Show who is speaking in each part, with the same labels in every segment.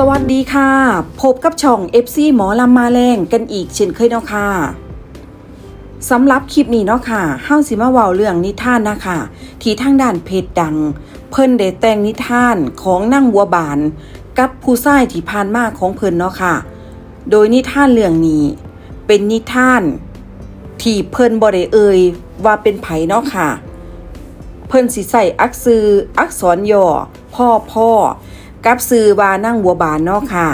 Speaker 1: สวัสดีค่ะ พบกับช่อง FC หมอลำมาแรงกันอีกเช่นเคยเนาะค่ะสำหรับคลิปนี้เนาะค่ะเฮาสิมาเว้าเรื่องนิทานนะคะที่ทางด้านเพจดัง เพิ่นได้แต่งนิทานของนั่งวัวบาน กับผู้ชายที่ผ่านมาของเพิ่นเนาะค่ะ โดยนิทานเรื่องนี้ เป็นนิทาน ที่เพิ่นบ่ได้เอ่ยว่าเป็นไผเนาะค่ะ เพิ่นสิใส่อักษรอักษรย่อพ่อพ่อ กับซื้อว่านั่งบัวบานเนาะค่ะ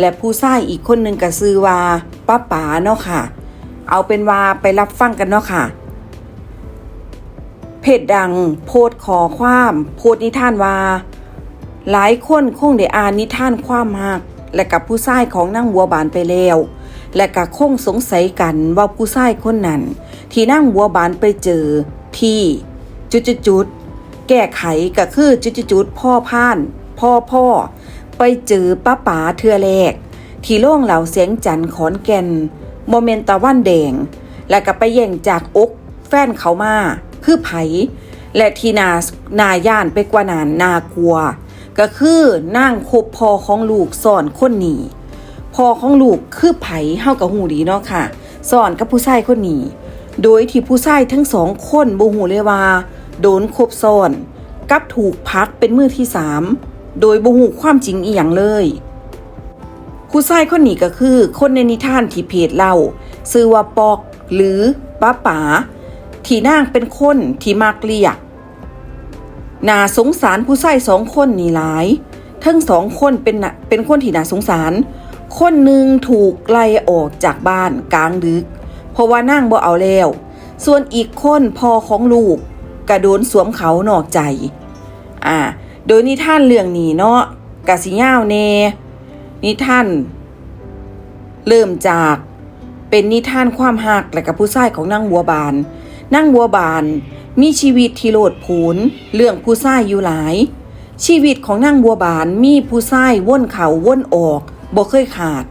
Speaker 1: และผู้ชายอีกคนหนึ่งก็ซื้อว่าป้าป๋าเนาะค่ะ เอาเป็นว่าไปรับฟังกันเนาะค่ะ เพจดังโพสต์ขอความโพสต์นิทานว่า หลายคนคงได้อ่านนิทานความหักและกับผู้ชายของนั่งบัวบานไปแล้ว และก็คงสงสัยกันว่าผู้ชายคนนั้น ที่นั่งบัวบานไปเจอที่จุดจุดจุดๆแก้ไขก็คือจุดจุดจุดๆพ่อพ่าน พ่อพ่อ ไปเจอป้าป๋าเทือแรก ที่โล่งเหล่าเสียงจันขอนแก่นโมเมนตะวันแดง และก็ไปแย่งจากอกแฟนเขามาคือไผ และที่นานาย่านไปกว่านั้นนากลัว ก็คือนั่งคบพ่อของลูกสอนคนหนี้พอของลูกคือไผเฮากับหูดีเนาะค่ะสอนกับผู้ชายคนหนีโดยที่ผู้ชายทั้งสองคนบ่หูเลยว่า โดนคบซ้อน กับถูกพักเป็นมือที่สาม โดยบ่หูความจริงอีหยังเลยผู้ชายคนนี้ก็คือคนในนิทานที่เพจเล่าชื่อว่าปอกหรือป้าป๋าที่นางเป็นคนที่มากเรียกน่าสงสารผู้ชายสองคนนี่หลาย ทั้งสองคนเป็นเป็นคนที่น่าสงสาร คนหนึ่งถูกไล่ออกจากบ้านกลางดึก เพราะว่านั่งบ่เอาแล้ว ส่วนอีกคนพ่อของลูกกระโดนสวมเขานอกใจ อ่า โดยนิทานเรื่องนี้เนาะกะสิยาวแน่นิทานเริ่มจากเป็นนิทานความหักและกับผู้ชายของนางบัวบานนางบัวบานมีชีวิตที่โลดโผนเรื่องผู้ชายอยู่หลาย ชีวิตของนางบัวบานมีผู้ชายว่นเขาว่นออกบ่เคยขาด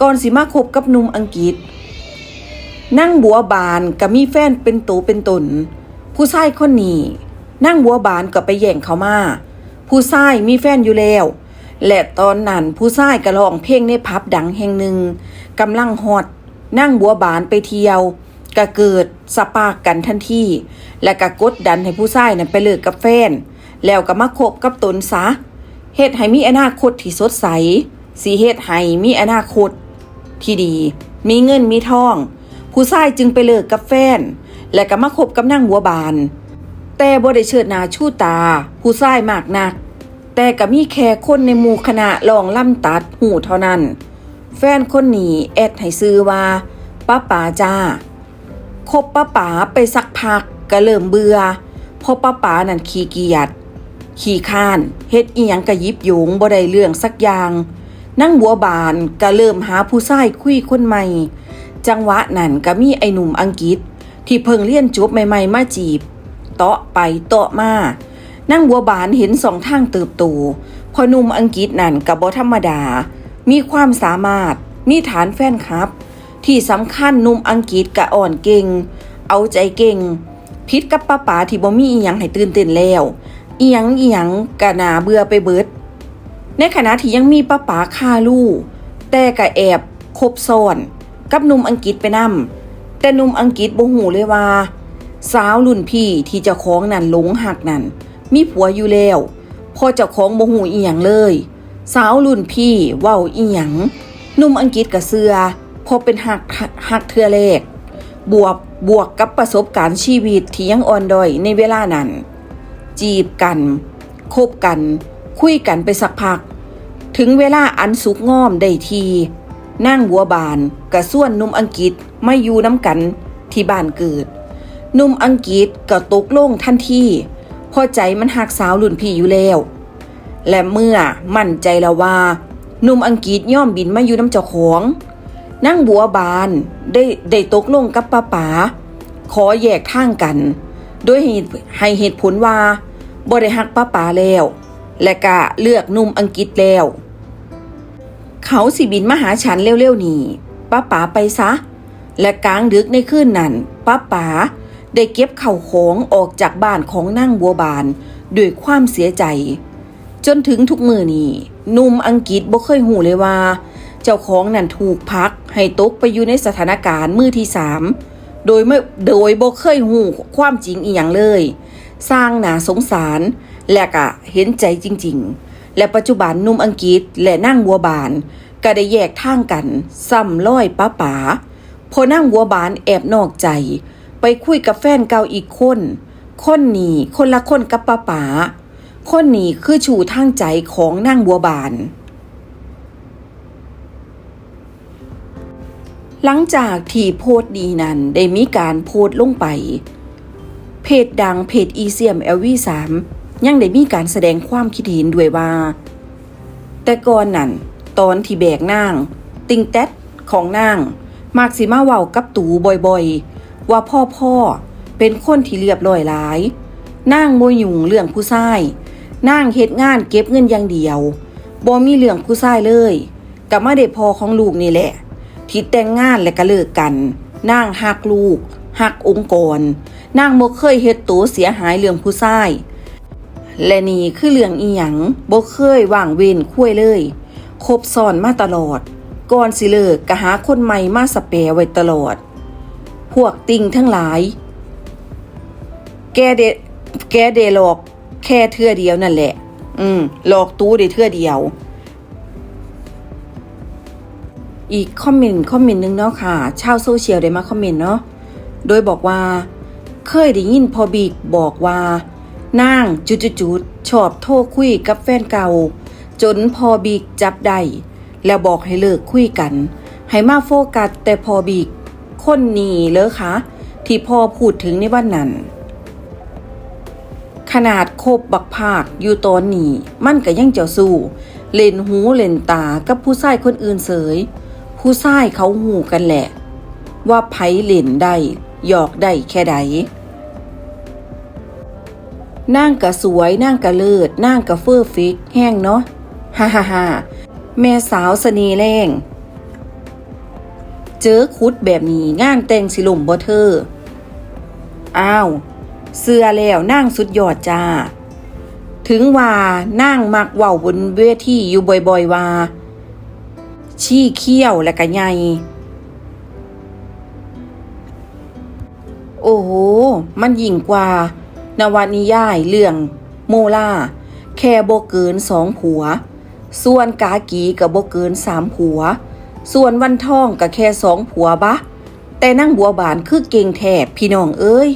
Speaker 1: ก่อนสิมาคบกับหนุ่มอังกฤษนั่งบัวบานก็มีแฟนเป็นตัวเป็นตน ผู้ชายคนนี้นั่งบัวบานก็ไปแย่งเขามา ผู้ชายมีแฟนอยู่แล้ว และตอนนั้นผู้ชายก็ร้องเพลงในผับดังแห่งหนึ่งกำลังฮอตนั่งบัวบานไปเที่ยวก็เกิดสปากกันทันทีและก็กดดันให้ผู้ชายนั้นไปเลิกกับแฟน แล้วก็มาคบกับตนซะเฮ็ดให้มีอนาคตที่สดใสสีเฮ็ดให้มีอนาคต ที่ดี มีเงินมีทอง ผู้ชายจึงไปเลิกกับแฟน และก็มาคบกับนางบัวบาน แต่บ่ได้เชิดหน้าชูตา ผู้ชายมากนัก แต่ก็มีแค่คนในหมู่คณะลองล่ำตัดหูเท่านั้น แฟนคนนี้แอดให้ซื้อว่าป้าป๋าจ้าคบป้าป๋าไปสักพักก็เริ่มเบื่อเพราะป้าป๋านั่นขี้เกียจขี้ข้านเฮ็ดอีหยังกะยิบโยงบ่ได้เรื่องสักอย่างนั่งบัวบานก็เริ่มหาผู้ชายคุยคนใหม่ จังหวะนั้นก็มีไอ้หนุ่มอังกฤษ ที่เพิ่งเรียนจบใหม่ ๆ มาจีบ เตาะไปเตาะมานั่งบัวบานเห็นสองทางเติบโตพอหนุ่มอังกฤษนั่นกับบธรรมดา มีความสามารถ มีฐานแฟนคลับ ที่สำคัญหนุ่มอังกฤษกะอ่อนเก่ง เอาใจเก่ง พิษกับป้าป๋าที่บ่มีอีหยังให้ตื่นเต้นแล้วอีหยังอีหยังกะนาเบื่อไปเบิด ในขณะที่ยังมีป้าป๋าคาลูกแต่กะแอบคบซ้อน กับหนุ่มอังกฤษไปนำแต่หนุ่มอังกฤษบ่หูเลยว่า สาวรุ่นพี่ที่เจ้าของนั่นหลงหักนั่นมีผัวอยู่แล้วพอเจ้าของบ่หูอีหยังเลย สาวรุ่นพี่เว้าอีหยังนุ่มอังกฤษกะเสือพอเป็นหักหักเทือแรกบวกบวกกับประสบการณ์ชีวิตที่ยังอ่อนด้อยในเวลานั้น จีบกันคบกัน คุยกันไปสักพัก ถึงเวลาอันสุกง่อมได้ทีนั่งบัวบานกระส่วนนุ่มอังกฤษไม่อยู่น้ำกันที่บ้านเกิด นุ่มอังกฤษก็ตกลงทันทีพอใจมันหักสาวรุ่นพี่อยู่แล้ว และเมื่อมั่นใจแล้วว่าหนุ่มอังกฤษย่อมบินมาอยู่น้ำเจ้าของนั่งบัวบานได้ได้ตกลงกับป้าป๋าขอแยกทางกันโดยเหตุให้เหตุผลว่าบ่ได้ฮักป้าป๋าแล้ว และก็เลือกหนุ่มอังกฤษแล้ว เขาสิบินมาหาฉันเร็วๆนี่ป้าป๋าไปซะ และกลางดึกในคืนนั้นป้าป๋า ได้เก็บเข่าวของออกจากบ้านของนั่งบัวบานด้วยความเสียใจ จนถึงทุกมือนี้นุ่มอังกฤษบ่เคยหูเลยว่า เจ้าของนั่นถูกพักให้ตกไปอยู่ในสถานการณ์มือที่สามโดยไม่โดยบ่เคยหูความจริงอีหยังเลย สร้างหนาสงสารและก็เห็นใจจริง ๆ และปัจจุบันนุ่มอังกฤษและนั่งบัวบาน ก็ได้แยกทางกันซ้ำร้อยป้าป๋าพอนั่งบัวบานแอบนอกใจ ไปคุยกับแฟนเก่าอีกคน คนนี้คนละคนกับป้าป๋าคนนี้คือชูทางใจของนางบัวบาน หลังจากที่โพสดีนั้นได้มีการโพสลงไป เพจดังเพจอีเซียมเอลวีสามยังได้มีการแสดงความคิดเห็นด้วยว่า แต่ก่อนนั้นตอนที่แบกนาง ติงแต๊ดของนาง มากสิมาเว้ากับตูบ่อยๆ ว่าพ่อพ่อเป็นคนที่เรียบร้อยหลายนางโมยุงเรื่องผู้ชายนางเฮ็ดงานเก็บเงินอย่างเดียวบ่มีเรื่องผู้ชายเลยกับมาได้พอของลูกนี่แหละที่แต่งงานและก็เลิกกันนางหักลูกหักองค์กรนางบ่เคยเฮ็ดตัวเสียหายเรื่องผู้ชายและนี่คือเรื่องอีหยังบ่เคยว่างเว้นคุยเลยคบซ้อนมาตลอด ก่อนสิเลิกก็หาคนใหม่มาสเปรไว้ตลอด พวกติ่งทั้งหลาย แกเดแกเดหลอกแค่เทื่อเดียวนั่นแหละ อืม หลอกตู้ได้เทื่อเดียว อีกคอมเมนต์คอมเมนต์หนึงเนาะค่ะ ชาวโซเชียลได้มาคอมเมนต์เนาะ โดยบอกว่า เคยได้ยินพอบีกบอกว่า นางจุดๆๆชอบโทรคุยกับแฟนเก่า จนพอบีกจับได้แล้วบอกให้เลิกคุยกัน ให้มาโฟกัสแต่พอบีก คนนี้เลยคะที่พ่อพูดถึงในวันนั้น ขนาดคบบักภาคอยู่ตอนนี้มันก็ยังเจ้าสู้ เล่นหูเล่นตากับผู้ชายคนอื่นเสย ผู้ชายเขาหูกันแหละ ว่าไผเล่นได้หยอกได้แค่ใดนางกะสวยนางกะเลิศนางกะเฟอร์ฟิก แห้งเนาะฮ่าฮ่าฮ่าแม่สาวเสน่ห์แรง เจอคุดแบบนี้งานแต่งสิลมบ่เธอ อ้าว เสื้อแล้วนั่งสุดยอดจ้า ถึงว่านั่งมักเว้าบนเวทีอยู่บ่อยๆว่า ชี้เขี้ยวและก็ใหญ่โอ้โห มันยิ่งกว่า นวนิยายเรื่องโมล่า แค่โบเกินสองผัว ส่วนกากีกับโบเกินสามผัว ส่วนวันทองกับแค่สองผัวบะ แต่นั่งบัวบานคือเก่งแทบพี่น้องเอ้ย